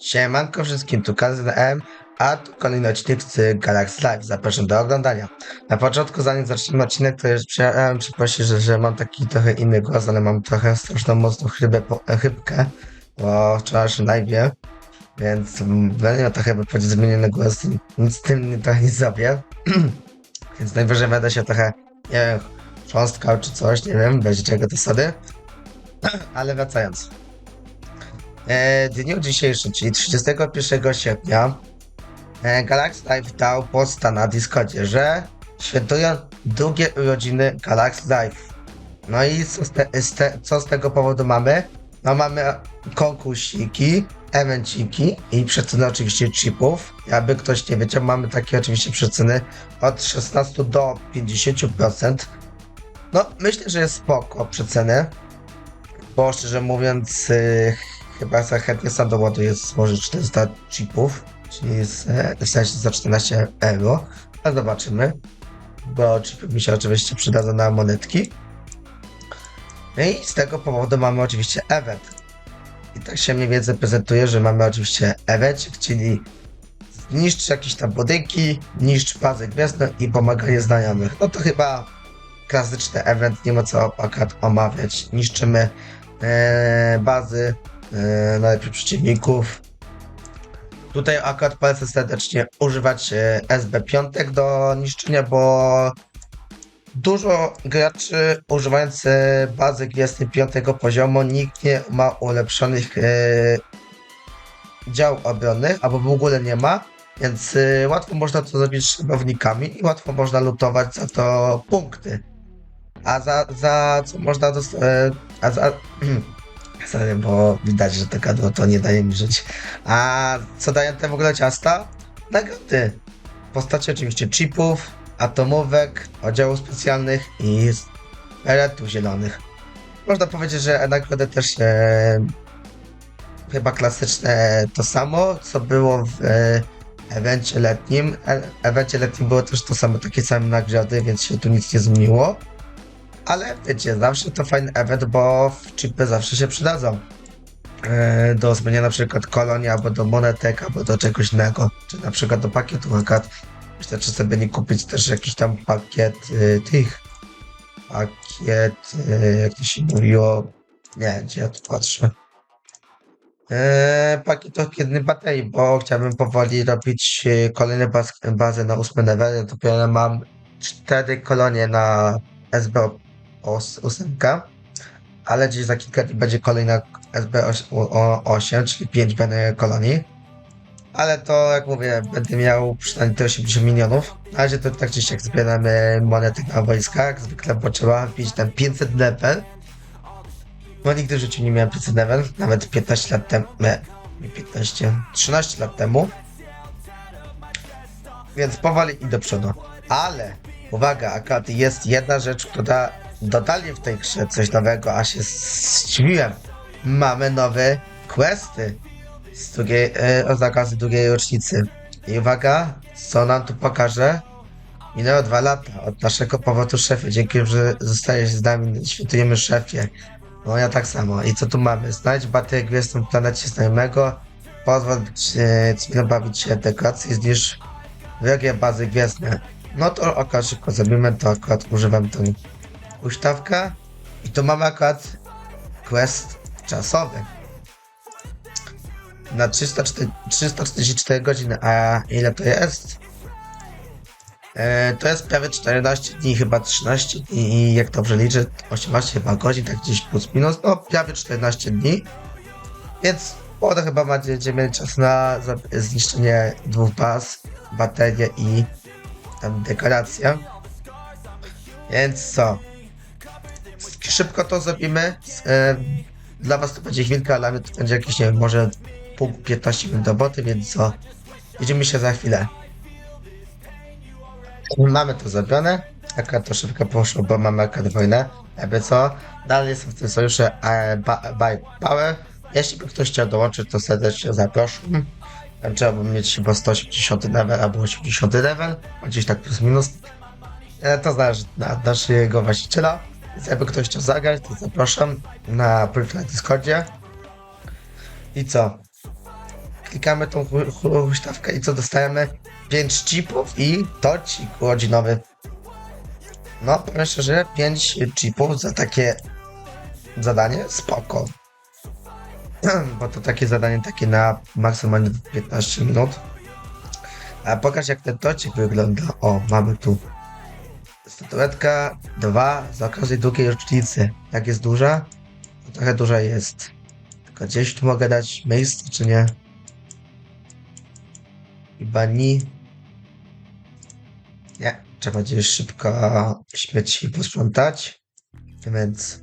Siemanko wszystkim, tu Kazyn M, a tu kolejny odcinek z Galaxy Live. Zapraszam do oglądania. Na początku, zanim zaczniemy odcinek, to już chciałem przeprosić, że, że mam taki trochę inny głos, ale mam trochę straszną mocną chybę, po, e, chybkę po wczorajszym więc będę miał trochę będzie zmieniony głos, nic z tym trochę nie zrobię. więc najwyżej będę się trochę, nie wiem, chrząstkał czy coś, nie wiem, będzie czego to sobie. ale wracając. E, dniu dzisiejszym, czyli 31 sierpnia, e, Galaxy Live dał posta na Discordzie, że świętują drugie urodziny Galaxy Live. No i co z, te, z te, co z tego powodu mamy? No mamy konkursiki, evenciki i przeceny oczywiście chipów. Jakby ktoś nie wiedział, mamy takie oczywiście przeceny od 16 do 50%. No myślę, że jest spoko przeceny, bo szczerze mówiąc y, Chyba chętnie sam doładuję z może 400 chipów, czyli e, w sensie za 14 euro. A zobaczymy, bo chipy mi się oczywiście przydadzą na monetki. No i z tego powodu mamy oczywiście event. I tak się mniej więcej prezentuje, że mamy oczywiście event, czyli zniszcz jakieś tam budynki, niszcz bazę gwiazdną i pomaganie znajomych. No to chyba klasyczny event, nie ma co akurat omawiać. Niszczymy e, bazy, e, najlepiej przeciwników. Tutaj akurat polecę serdecznie używać e, SB5 do niszczenia, bo dużo graczy używając e, bazy gwiezdnej 5 poziomu nikt nie ma ulepszonych e, dział obronnych, albo w ogóle nie ma, więc e, łatwo można to zrobić szybownikami i łatwo można lutować za to punkty. A za, za co można dostać, a za, bo widać, że to kadło to nie daje mi żyć. A co dają te w ogóle ciasta? Nagrody. W postaci oczywiście chipów, atomówek, oddziałów specjalnych i beretów zielonych. Można powiedzieć, że nagrody też e, chyba klasyczne to samo, co było w e, evencie letnim. E, evencie letnim było też to samo, takie same nagrody, więc się tu nic nie zmieniło. Ale wiecie, zawsze to fajny event, bo chipy zawsze się przydadzą. E, do zmienia na przykład kolonii, albo do monetek, albo do czegoś innego. Czy na przykład do pakietu akurat. Myślę, czy sobie nie kupić też jakiś tam pakiet y, tych. Pakiet, y, jak to się mówiło. Nie, gdzie ja tu patrzę. E, pakiet jednej baterii, bo chciałbym powoli robić kolejne baz, bazy na 8 level. Dopiero mam cztery kolonie na SB os- ósemka, ale gdzieś za kilka dni będzie kolejna SB8, czyli 5 będę kolonii. Ale to, jak mówię, będę miał przynajmniej te 80 milionów. Na razie to tak czy siak zbieramy monety na wojska, jak zwykle, bo trzeba wbić ten 500 level. No nigdy w życiu nie miałem 500 level, nawet 15 lat temu, nie, nie 15, 13 lat temu. Więc powoli i do przodu. Ale Uwaga, akurat jest jedna rzecz, która dodali w tej grze coś nowego, a się zdziwiłem. Mamy nowe questy z drugiej, e, z drugiej rocznicy. I uwaga, co nam tu pokaże? Minęło dwa lata od naszego powodu szefie. Dzięki, że zostajesz z nami, świętujemy szefie. No ja tak samo. I co tu mamy? Znajdź baterię gwiezdną w planecie znajomego, pozwól e, bawić się dekoracje zniszcz wrogie bazy gwiezdne. No to akurat szybko zrobimy, to akurat używam tą ustawkę i tu mamy akurat quest czasowy. Na 304, 344 godziny, a ile to jest? E, to jest prawie 14 dni, chyba 13 dni i jak dobrze liczę, 18 chyba godzin, tak gdzieś plus minus, no prawie 14 dni. Więc potem chyba będziemy mieli czas na zniszczenie dwóch baz, baterię i tam dekoracja. Więc co? Szybko to zrobimy. E, dla was to będzie chwilka, mnie to będzie jakieś, nie wiem, może pół 15 minut roboty, więc co? Widzimy się za chwilę. Mamy to zrobione. Akurat to szybko poszło, bo mamy akurat wojnę. Jakby co? Dalej jestem w tym sojuszu e, by Power. Jeśli by ktoś chciał dołączyć, to serdecznie zapraszam. Trzeba by mieć chyba 180 level albo 80 level, gdzieś tak plus minus. E, To zależy od naszego właściciela. Więc jakby ktoś chciał zagrać, to zapraszam na profil na Discordzie. I co? klikamy tą hu- hu- huśtawkę i co dostajemy? 5 chipów i tocik urodzinowy. No, powiem szczerze, 5 chipów za takie zadanie spoko. Bo to takie zadanie takie na maksymalnie 15 minut. A pokaż jak ten tocik wygląda. O, mamy tu statuetka 2 z okazji długiej rocznicy. Jak jest duża? To trochę duża jest. Tylko gdzieś tu mogę dać miejsce, czy nie? Chyba nie. Nie, trzeba gdzieś szybko śmieci posprzątać. Więc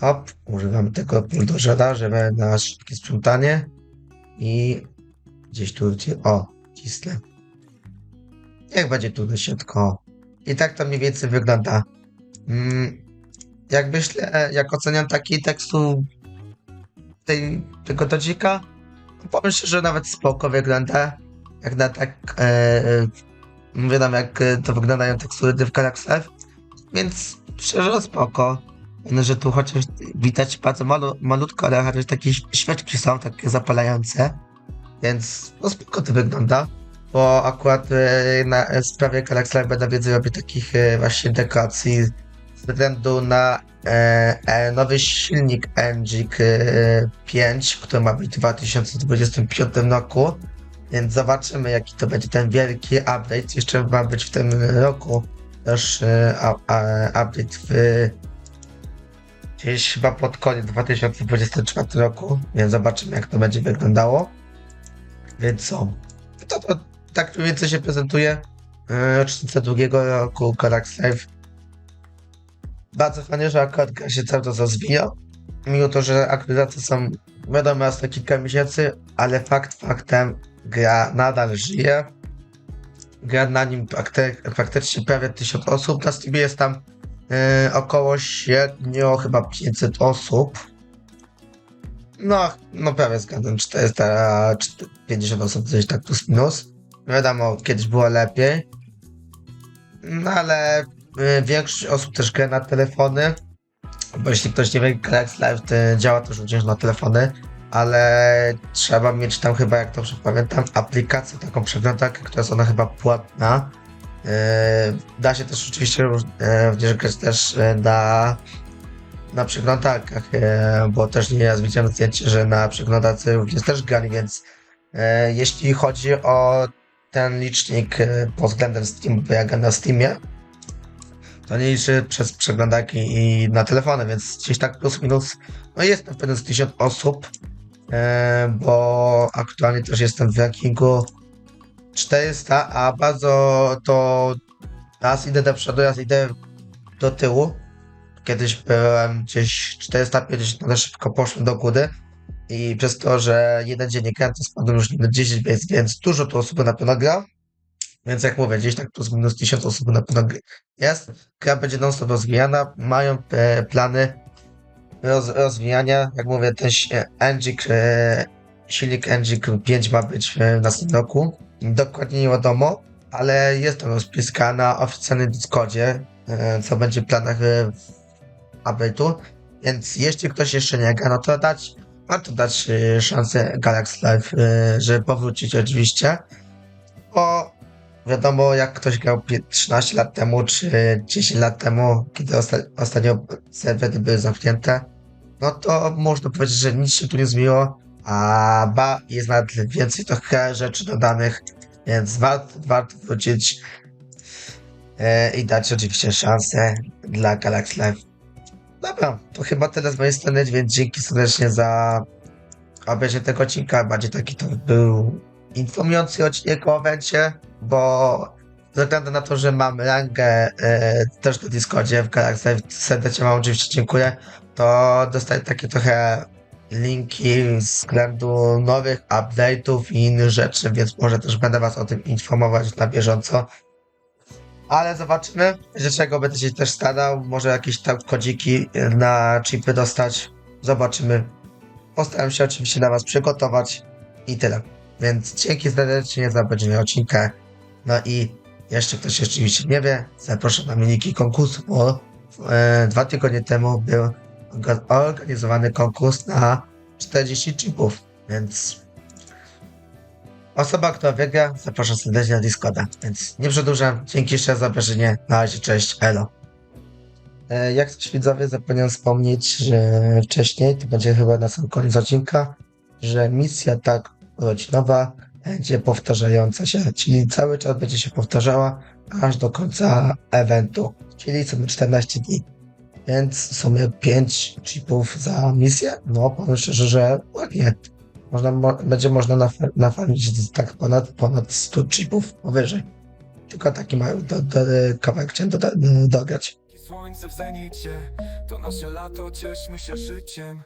hop, używam tego buldożera, żeby na szybkie sprzątanie. I gdzieś tu, o, cisnę. Jak będzie tu na środku. o. I tak to mniej więcej wygląda. Mm, jak myślę, jak oceniam taki tekstu tej, tego tocika, powiem szczerze, że nawet spoko wygląda. Jak na tak, e, e, wiadomo jak e, to wyglądają tekstury w Galaxy. Więc szczerze spoko. No, że tu chociaż widać bardzo malu, malutko, ale chociaż takie świeczki są takie zapalające. Więc no spoko to wygląda. Bo akurat e, na sprawie Galaxy będę więcej robił takich e, właśnie dekoracji ze względu na e, e, nowy silnik NGIC e, 5, który ma być w 2025 roku. Więc zobaczymy, jaki to będzie ten wielki update. Jeszcze ma być w tym roku też a, update w gdzieś chyba pod koniec 2024 roku, więc zobaczymy, jak to będzie wyglądało. Więc co? To, to tak mniej więcej się prezentuje e, rocznica drugiego roku Galaxy Live. Bardzo fajnie, że akurat gra się cały czas rozwija. Mimo to, że aktualizacje są wiadomo raz na kilka miesięcy, ale fakt faktem gra nadal żyje. Gra na nim prakty- praktycznie prawie 1000 osób. Na Steamie jest tam e, około średnio chyba 500 osób. No, no prawie zgadzam, 450 osób, coś tak plus minus. Wiadomo, kiedyś było lepiej. No ale y, większość osób też gra na telefony. Bo jeśli ktoś nie wie, Galaxy Live to działa też również na telefony. Ale trzeba mieć tam chyba, jak dobrze pamiętam, aplikację, taką przeglądarkę, która jest ona chyba płatna. Yy, da się też oczywiście yy, również grać też yy, na, na przeglądarkach, bo też nie raz widziałem zdjęcie, że na przeglądarce również też grali, więc jeśli chodzi o ten licznik yy, pod względem Steam, bo ja gram na Steamie, to nie liczy przez przeglądarki i na telefony, więc gdzieś tak plus minus, no jest na pewno z 1000 osób, yy, bo aktualnie też jestem w rankingu 400, a bardzo to raz idę do przodu, raz idę do tyłu. Kiedyś byłem gdzieś 450, ale szybko poszłem do góry. I przez to, że jeden to spadłem już na 10 miejsc, więc dużo tu osób na pewno gra. Więc jak mówię, gdzieś tak plus minus 1000 osób na pewno jest. Gra będzie non-stop rozwijana. Mają e, plany roz, rozwijania. Jak mówię, ten si- Engine, e, silnik Engine 5 ma być w następnym roku. Dokładnie nie wiadomo, ale jest to rozpiska na oficjalnym Discordzie, e, co będzie w planach e, update'u. Więc jeśli ktoś jeszcze nie gra, no to dać, warto dać e, szansę Galaxy Live, e, żeby powrócić oczywiście. Bo wiadomo, jak ktoś grał pie- 13 lat temu, czy 10 lat temu, kiedy osta- ostatnio serwery były zamknięte, no to można powiedzieć, że nic się tu nie zmieniło, a ba, jest nawet więcej trochę rzeczy dodanych, więc warto, warto wrócić e, i dać oczywiście szansę dla Galaxy Live. Dobra, to chyba tyle z mojej strony, więc dzięki serdecznie za obejrzenie tego odcinka. Bardziej taki to był informujący odcinek o evencie, bo ze względu na to, że mam rangę e, też na Discordzie w Galaxy serdecznie wam oczywiście dziękuję, to dostaję takie trochę linki względu nowych update'ów i innych rzeczy, więc może też będę was o tym informować na bieżąco. Ale zobaczymy, że czego będę się też starał. Może jakieś tam kodziki na chipy dostać. Zobaczymy. Postaram się oczywiście dla was przygotować i tyle. Więc dzięki serdecznie za obejrzenie odcinka. No i jeszcze ktoś oczywiście nie wie, zapraszam na miniki konkursu, bo e, dwa tygodnie temu był orga- organizowany konkurs na 40 chipów, więc Osoba, która wygra, zapraszam serdecznie na Discorda. Więc nie przedłużam. Dzięki jeszcze za obejrzenie. Na razie, cześć, elo. E, Jak coś widzowie, zapomniałem wspomnieć, że wcześniej, to będzie chyba na sam koniec odcinka, że misja tak rodzinowa będzie powtarzająca się, czyli cały czas będzie się powtarzała aż do końca eventu, czyli są 14 dni. Więc w sumie 5 chipów za misję, no powiem szczerze, że ładnie. Można, mo, będzie można naf- tak ponad, ponad 100 chipów powyżej. Tylko taki mały do, do, kawałek chciałem doda- dograć. Słońce w zenicie, to nasze lato, cieszmy się życiem